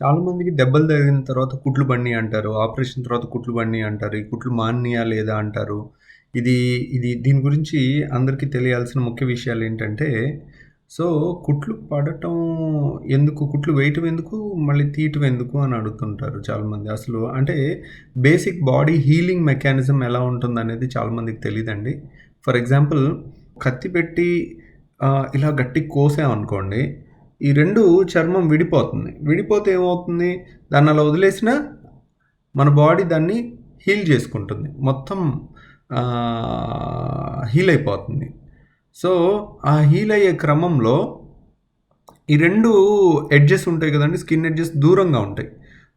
చాలామందికి దెబ్బలు తగిలిన తర్వాత కుట్లు బండి అంటారు. ఆపరేషన్ తర్వాత కుట్లు బండి అంటారు. ఈ కుట్లు మానినియా లేదా అంటారు. ఇది ఇది దీని గురించి అందరికీ తెలియాల్సిన ముఖ్య విషయాలు ఏంటంటే సో కుట్లు పడటం ఎందుకు? కుట్లు వేయటం ఎందుకు? మళ్ళీ తీయటం ఎందుకు? అని అడుగుతుంటారు చాలామంది. అసలు అంటే బేసిక్ బాడీ హీలింగ్ మెకానిజం ఎలా ఉంటుందనేది చాలామందికి తెలియదండి ఫర్ ఎగ్జాంపుల్ కత్తి పెట్టి ఆహ్, ఇలా గట్టిగా కోసామనుకోండి, ఈ రెండు చర్మం విడిపోతుంది. విడిపోతే ఏమవుతుంది? దాన్ని అలా వదిలేసినా మన బాడీ దాన్ని హీల్ చేసుకుంటుంది. మొత్తం హీల్ అయిపోతుంది. సో, ఆ హీల్ అయ్యే క్రమంలో ఈ రెండు ఎడ్జెస్ ఉంటాయి కదండీ! స్కిన్ ఎడ్జెస్ దూరంగా ఉంటాయి.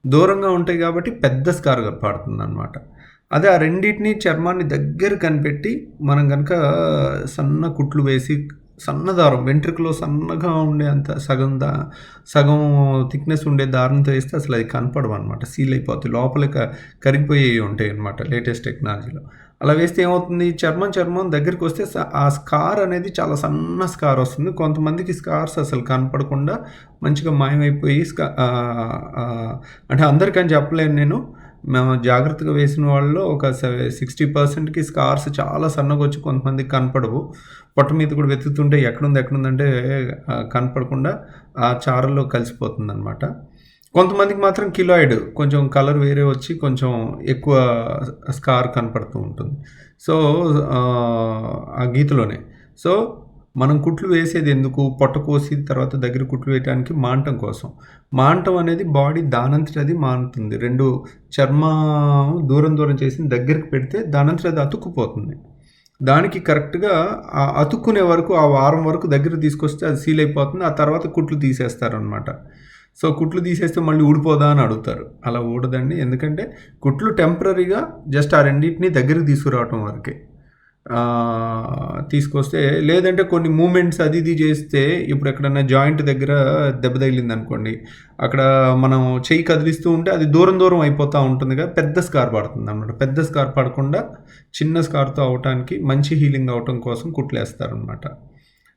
దూరంగా ఉంటాయి కాబట్టి పెద్ద స్కార్ పడుతుందనమాట. అదే ఆ రెండిటిని చర్మాన్ని దగ్గర కనిపెట్టి మనం కనుక సన్న కుట్లు వేసి సన్న దారం వెంట్రుకలో సన్నగా ఉండే అంత సగం దా సగం థిక్‌నెస్ ఉండే దారంతో వేస్తే అసలు అది కనపడవనమాట. సీల్ అయిపోతుంది లోపల క ఉంటాయి అనమాట లేటెస్ట్ టెక్నాలజీలో. అలా వేస్తే ఏమవుతుంది? చర్మం, చర్మం దగ్గరికి వస్తే ఆ స్కార్ అనేది చాలా సన్న స్కార్ వస్తుంది. కొంతమందికి స్కార్స్ అసలు కనపడకుండా మంచిగా మాయమైపోయి స్కా అంటే అందరికని చెప్పలేను నేను. మేము జాగ్రత్తగా వేసిన వాళ్ళలో ఒక సిక్స్టీ పర్సెంట్కి స్కార్స్ చాలా సన్నగా వచ్చి కొంతమందికి కనపడవు. పొట్ట మీద కూడా వెతుకుతుంటే ఎక్కడుంది? ఎక్కడుందంటే కనపడకుండా ఆ చారల్లో కలిసిపోతుందనమాట. కొంతమందికి మాత్రం కిలాయిడ్ కొంచెం కలర్ వేరే వచ్చి కొంచెం ఎక్కువ స్కార్ కనపడుతూ ఉంటుంది. సో, ఆ గీతలోనే. సో, మనం కుట్లు వేసేది ఎందుకు? పొట్ట కోసి తర్వాత దగ్గర కుట్లు వేయటానికి మాంటం కోసం. మాంటం అనేది బాడీ దానంతటి అది మానుతుంది. రెండు చర్మ దూరం దూరం చేసి దగ్గరికి పెడితే దానంతటి అది అతుక్కుపోతుంది. దానికి కరెక్ట్‌గా ఆ అతుక్కునే వరకు ఆ వారం వరకు దగ్గర తీసుకొస్తే అది సీల్ అయిపోతుంది. ఆ తర్వాత కుట్లు తీసేస్తారనమాట. సో, కుట్లు తీసేస్తే మళ్ళీ ఊడిపోదా? అని అడుగుతారు. అలా ఊడదండి. ఎందుకంటే కుట్లు టెంపరరీగా జస్ట్ ఆ రెండిటిని దగ్గరికి తీసుకురావటం వరకే. తీసుకొస్తే లేదంటే కొన్ని మూమెంట్స్ అది ఇది చేస్తే ఇప్పుడు ఎక్కడన్నా జాయింట్ దగ్గర దెబ్బ తగిలిందనుకోండి. అక్కడ మనం చెయ్యి కదిలిస్తూ ఉంటే అది దూరం దూరం అయిపోతా ఉంటుందిగా పెద్ద స్కార్ పడుతుంది అనమాట పెద్ద స్కార్ పడకుండా చిన్న స్కార్‌తో అవ్వటానికి మంచి హీలింగ్ అవ్వటం కోసం కుట్లేస్తారనమాట.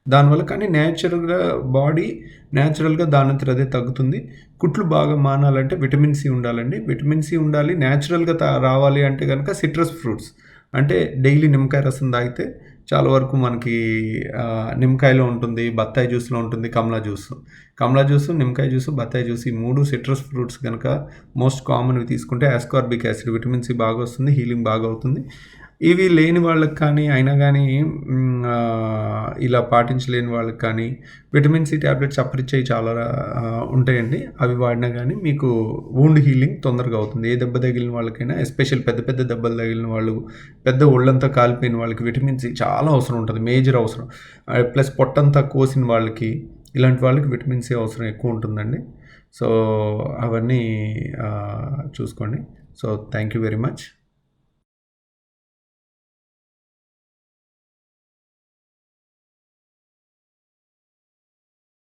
దానివల్ల కానీ నేచురల్‌గా బాడీ నేచురల్‌గా దానంతర అదే తగ్గుతుంది. కుట్లు బాగా మానాలంటే విటమిన్ సి ఉండాలండి. విటమిన్ సి ఉండాలి. నేచురల్‌గా రావాలి అంటే కనుక సిట్రస్ ఫ్రూట్స్ అంటే డైలీ నిమ్మకాయ రసం తాగితే చాలా వరకు మనకి నిమ్మకాయలో ఉంటుంది, బత్తాయి జ్యూస్‌లో ఉంటుంది, కమలా జ్యూస్. కమలా జ్యూస్, నిమ్మకాయ జ్యూస్, బత్తాయి జ్యూస్ ఈ మూడు సిట్రస్ ఫ్రూట్స్ కనుక మోస్ట్ కామన్‌వి తీసుకుంటే ఆస్కార్బిక్ యాసిడ్ విటమిన్ సి బాగా వస్తుంది. హీలింగ్ బాగా అవుతుంది. ఇవి లేని వాళ్ళకి కానీ అయినా కానీ ఇలా పాటించలేని వాళ్ళకి కానీ విటమిన్ సి టాబ్లెట్స్ అప్పరిచ్చేయి చాలా ఉంటాయండి. అవి వాడినా కానీ మీకు వూండ్ హీలింగ్ తొందరగా అవుతుంది. ఏ దెబ్బ తగిలిన వాళ్ళకైనా ఎస్పెషల్ పెద్ద పెద్ద దెబ్బలు తగిలిన వాళ్ళు, పెద్ద ఒళ్ళంతా కాలిపోయిన వాళ్ళకి విటమిన్ సి చాలా అవసరం ఉంటుంది మేజర్ అవసరం. ప్లస్ పొట్టంతా కోసిన వాళ్ళకి ఇలాంటి వాళ్ళకి విటమిన్ సి అవసరం ఎక్కువ ఉంటుందండి. సో, అవన్నీ చూసుకోండి. So, thank you very much.